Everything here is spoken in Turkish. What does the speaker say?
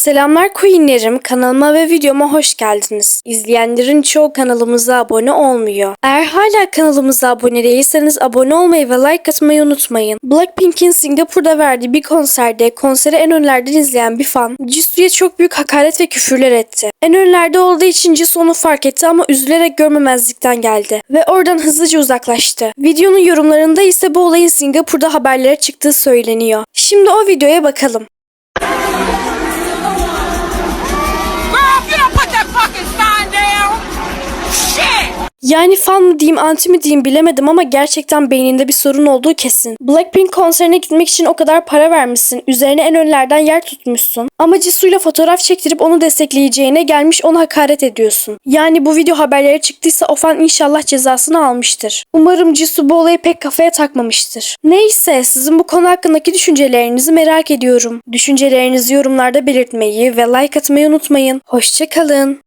Selamlar Queenlerim, kanalıma ve videoma hoş geldiniz. İzleyenlerin çoğu kanalımıza abone olmuyor. Eğer hala kanalımıza abone değilseniz abone olmayı ve like atmayı unutmayın. Blackpink'in Singapur'da verdiği bir konserde konseri en önlerden izleyen bir fan Jisoo'ya çok büyük hakaret ve küfürler etti. En önlerde olduğu için Jisoo onu fark etti ama üzülerek görmemezlikten geldi ve oradan hızlıca uzaklaştı. Videonun yorumlarında ise bu olayın Singapur'da haberlere çıktığı söyleniyor. Şimdi o videoya bakalım. Yani fan mı diyeyim anti mi diyeyim bilemedim ama gerçekten beyninde bir sorun olduğu kesin. Blackpink konserine gitmek için o kadar para vermişsin. Üzerine en önlerden yer tutmuşsun. Ama Jisoo'yla fotoğraf çektirip onu destekleyeceğine gelmiş ona hakaret ediyorsun. Yani bu video haberlere çıktıysa o fan inşallah cezasını almıştır. Umarım Jisoo bu olayı pek kafaya takmamıştır. Neyse sizin bu konu hakkındaki düşüncelerinizi merak ediyorum. Düşüncelerinizi yorumlarda belirtmeyi ve like atmayı unutmayın. Hoşçakalın.